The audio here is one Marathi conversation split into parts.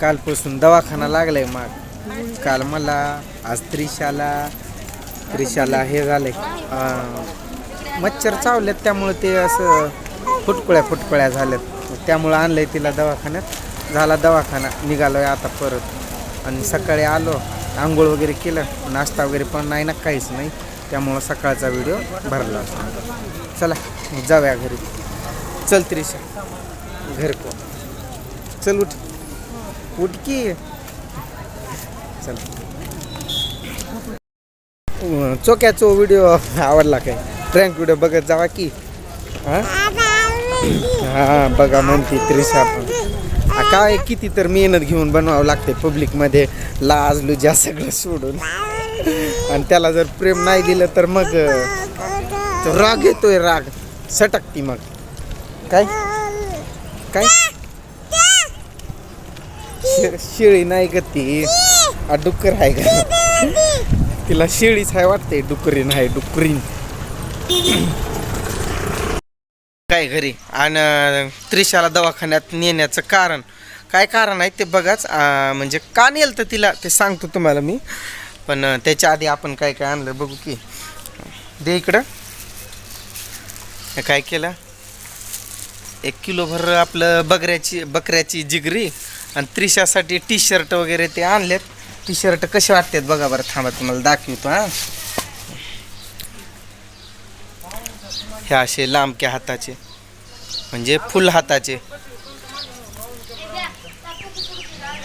कालपासून दवाखाना लागलाय मग. काल मला आज त्रिशाला त्रिशाला हे झालंय. मच्छर चावलेत त्यामुळे ते असं फुटकुळ्या फुटकुळ्या झाल्यात. त्यामुळं आणलंय तिला दवाखान्यात. झाला दवाखाना निघालोय आता परत. आणि सकाळी आलो आंघोळ वगैरे केलं नाश्ता वगैरे पण नाही ना काहीच नाही. त्यामुळं सकाळचा व्हिडिओ भरला चला जाऊया घरी. चल त्रिशा घर को चल उठ. उठ की चल चोक्याचो व्हिडिओ आवडला काय? फ्रँक व्हिडिओ बघत जावा की. हा? हां बघा म्हणते त्रिशा पण. काय किती तर मेहनत घेऊन बनवावं लागते पब्लिकमध्ये लाज लुजा सगळं सोडून. आणि त्याला जर प्रेम नाही दिलं तर मग राग येतोय राग. सटकती मग. काय? काय? शेळी नाही का ती. डुक्कर आहे का तिला शेळीच आहे वाटते डुकरीन आहे डुकरीन. काय घरी? आणि त्रिशाला दवाखान्यात नेण्याचं कारण. काय कारण आहे ते बघाच म्हणजे का नेल तर तिला ते सांगतो तुम्हाला मी. पण त्याच्या आधी आपण काय काय आणलं बघू की. दे इकडं. काय केलं? एक किलोभर आपलं बकऱ्याची बकऱ्याची जिगरी. आणि त्रिशासाठी टी शर्ट वगैरे ते आणलेत. टी शर्ट कसे वाटतात बघा बरं थांबा तुम्हाला दाखवतो हां. हे असे लांबक्या हाताचे म्हणजे फुल हाताचे.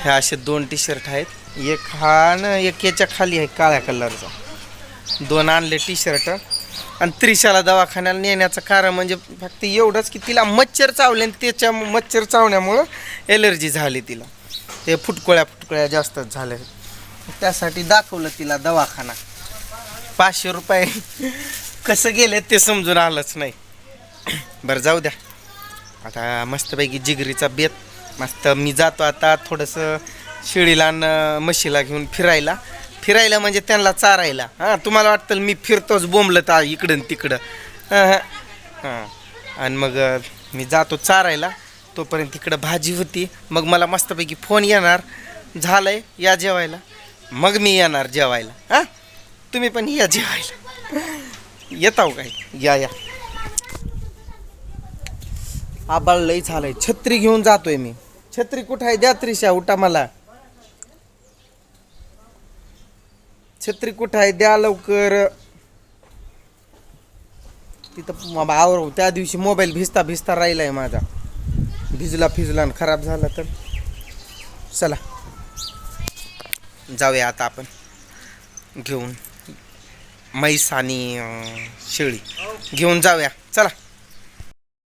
हे असे दोन टी शर्ट आहेत. एक हा न एक याच्या खाली आहे काळ्या कलरचा. दोन आणले टी शर्ट आणि त्रिशाला दवाखान्याला नेण्याचं कारण म्हणजे फक्त एवढंच की तिला मच्छर चावले आणि त्याच्या मच्छर चावण्यामुळं एलर्जी झाली तिला. ते फुटकोळ्या फुटकोळ्या जास्तच झाल्या. त्यासाठी दाखवलं तिला दवाखाना. पाचशे रुपये. कसं गेले ते समजून आलंच नाही. बरं जाऊ द्या. आता मस्तपैकी जिगरीचा बेत. मस्त मी जातो आता थोडंसं शिळीला आणि म्हशीला घेऊन फिरायला. फिरायला म्हणजे त्यांना चारायला. हां तुम्हाला वाटतं मी फिरतोच बोंबलं तर इकडं तिकडं. हां हां. आणि मग मी जातो चारायला. तोपर्यंत तिकडं भाजी होती. मग मला मस्तपैकी फोन येणार. झालंय या जेवायला. मग मी येणार जेवायला. हां? तुम्ही पण या जेवायला. येताव काय? या या. आबाळ लई झालंय. छत्री घेऊन जातोय मी. छत्री कुठं आहे? द्या त्रिशा उठा मला. छत्री कुठं आहे? द्या लवकर. तिथं आवर त्या दिवशी मोबाईल भिजता भिजता राहिला आहे माझा. भिजला फिजला आणि खराब झाला तर. चला. जाऊया आता आपण. घेऊन. म्हैस आणि शेळी. घेऊन जाऊया. चला.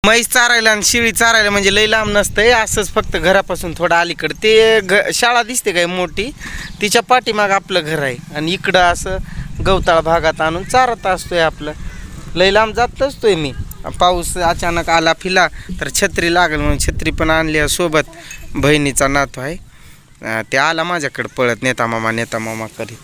म्हैस चारायला आणि शिळी चारायला म्हणजे लई लांब नसतंय असंच फक्त घरापासून थोडं अलीकडं. ते घ शाळा दिसते काय मोठी तिच्या पाठीमाग आपलं घर आहे. आणि इकडं असं गवताळ भागात आणून चारत असतोय आपलं. लई लांब जात असतोय मी. पाऊस अचानक आला फिला तर छत्री लागल म्हणून छत्री पण आणली सोबत. बहिणीचा नातू आहे. ते आला माझ्याकडे पळत नेता मामा नेता मामा करीत.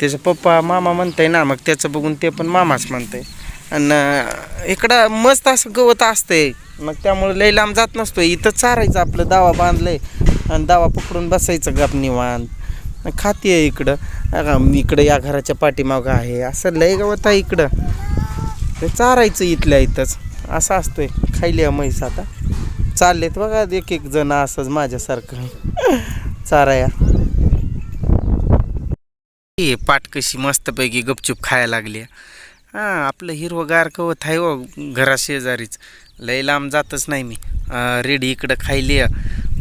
त्याचं पप्पा मामा म्हणतंय ना मग त्याचं बघून ते पण मामाच म्हणतंय. आणि इकडं मस्त असं गवत असतंय. मग त्यामुळे लई लांब जात नसतो इथं चारायचं आपलं दावा बांधलंय. आणि दावा पकडून बसायचं गप निवांत. खाती आहे इकडं. इकडं या घराच्या पाठीमागं आहे. असं लय गवत आहे इकडं. ते चारायचं इथल्या इथंच. असं असतंय. खायली म्हैस आता. चाललेत बघा एक एक जण असंच माझ्यासारखं. चाराया. ही पाट कशी मस्तपैकी गपचूप खायला लागली हां आपलं हिरवगार कवत आहे हो घरा शेजारीच. लय लांब जातच नाही मी. रेडी इकडं खायली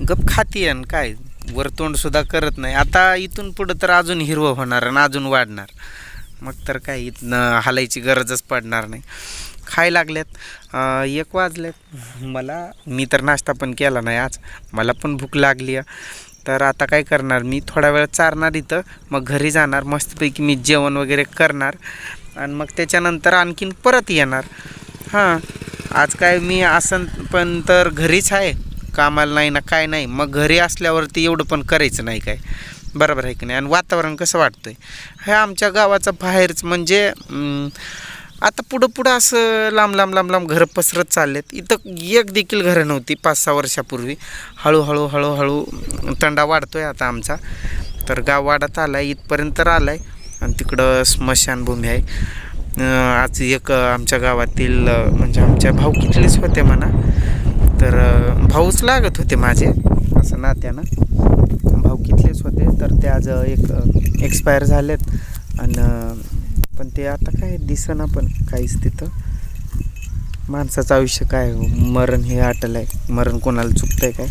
गप खाती आणि काय? वरतोंडसुद्धा करत नाही. आता इथून पुढं तर अजून हिरवं होणार आणि अजून वाढणार. मग तर काय इथनं हालायची गरजच पडणार नाही. खाय लागल्यात. एक वाजल्यात. मला मी तर नाश्ता पण केला नाही आज. मला पण भूक लागली आहे. तर आता काय करणार? मी थोडा वेळ चारणार इथं. मग घरी जाणार. मस्तपैकी मी जेवण वगैरे करणार. आणि मग त्याच्यानंतर आणखीन परत येणार. हां. आज काय मी असं पण तर घरीच आहे. कामाला नाही ना काय नाही. मग घरी असल्यावरती एवढं पण करायचं नाही काय. बरोबर आहे की नाही? आणि वातावरण कसं वाटतं आहे हे आमच्या गावाचं बाहेरच म्हणजे आता पुढं पुढं असं लांब लांब लांब लांब घरं पसरत चाललेत. इथं एक देखील घरं नव्हती पाच सहा वर्षापूर्वी. हळूहळू हळूहळू तंडा आहे आता आमचा. तर गाव वाढत आला आहे इथपर्यंत आला आहे आणि तिकडं स्मशानभूमी आहे. आज एक आमच्या गावातील म्हणजे आमच्या भाऊ कितलेच होते म्हणा. तर भाऊच लागत होते माझे असं नात्यानं. भाऊ कितलेच होते तर ते आज एक एक्सपायर झालेत. आणि पण ते आता काय दिसना पण काहीच तिथं. माणसाचं आयुष्य काय हो, मरण हे आटलं आहे. मरण कोणाला चुकतंय काय?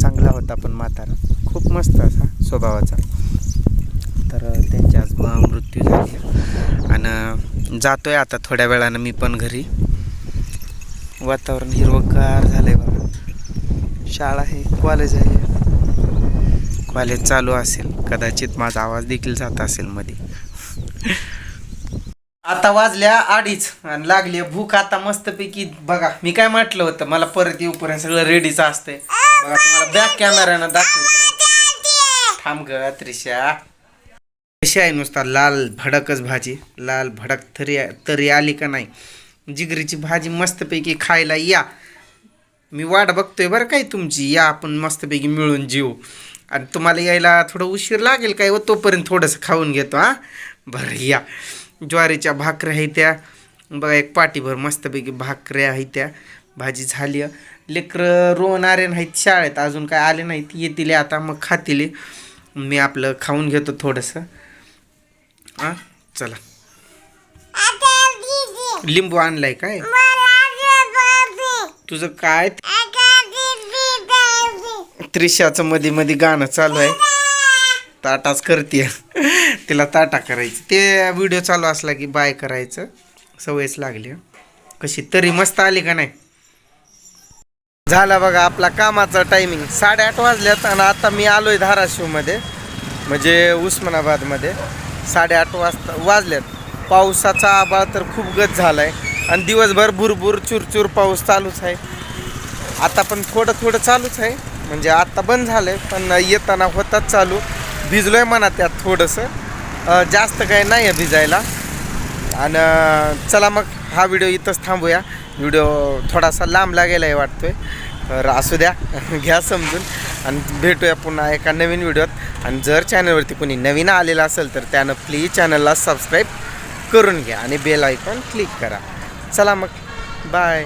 चांगला होता पण म्हातारा. खूप मस्त असा स्वभावाचा. तर त्यांच्या आज मृत्यू झाली. आणि जातोय आता थोड्या वेळानं मी पण घरी. वातावरण हिरवगार झालंय बघा. शाळा आहे कॉलेज आहे. कॉलेज चालू असेल. कदाचित माझा आवाज देखील जात असेल मध्ये आता वाजल्या अडीच आणि लागली. भूक आता मस्तपैकी बघा. मी काय म्हटलं होतं मला परत येऊपर्यंत सगळं रेडीच असतंय. बघा तुम्हाला बॅक कॅमेऱ्यानं दाखवतो. थांब ग त्रिशा. कशी आहे नुसता लाल भडकच भाजी. लाल भडक तरी तरी आली का नाही? जिगरीची भाजी मस्तपैकी खायला या. मी वाट बघतोय बरं काय तुमची. या आपण मस्तपैकी मिळून जेऊ. आणि तुम्हाला यायला थोडं उशीर लागेल काय व तोपर्यंत थोडंसं खाऊन घेतो हां? बरं या. ज्वारीच्या भाकऱ्या आहे त्या. बघा एक पाठीभर मस्तपैकी भाकऱ्या आहेत त्या. भाजी झाली. लेकरं रोवण आरे आहेत शाळेत. अजून काय आले नाहीत. येतील आता मग खातील. मी आपलं खाऊन घेतो थोडंसं. हां? चला. लिंबू आणलाय काय? तुझं काय? त्रिशाचं मध्ये मध्ये गाणं चालू आहे. ताटाच करते तिला ताटा करायचं. ते व्हिडिओ चालू असला की बाय करायचं. सवयच लागली. कशी? तरी मस्त आली का नाही? झाला बघा आपला कामाचा टायमिंग साडेआठ वाजल्यात आणि आता मी आलोय धाराशिवमध्ये. म्हणजे उस्मानाबादमध्ये. साडेआठ वाजता वाजल्यात. पावसाचा आबाळ तर खूप गत झाला आहे आणि दिवसभर भुरभुर चुरचूर पाऊस चालूच आहे. आता पण थोडं थोडं चालूच आहे. म्हणजे आत्ता बंद झालं आहे पण येताना होताच चालू. भिजलो आहे म्हणा त्यात थोडंसं. जास्त काय नाही आहे भिजायला. आणि चला मग हा व्हिडिओ इथंच थांबूया. व्हिडिओ थोडासा लांब लागेला आहे वाटतोय. तर असू द्या घ्या समजून आणि भेटूया पुन्हा एका नवीन व्हिडिओत. आणि जर चॅनलवरती कोणी नवीन आलेलं असेल तर त्यानं प्लीज चॅनलला सबस्क्राईब करून घ्या आणि बेल आयकॉन क्लिक करा. चला मग बाय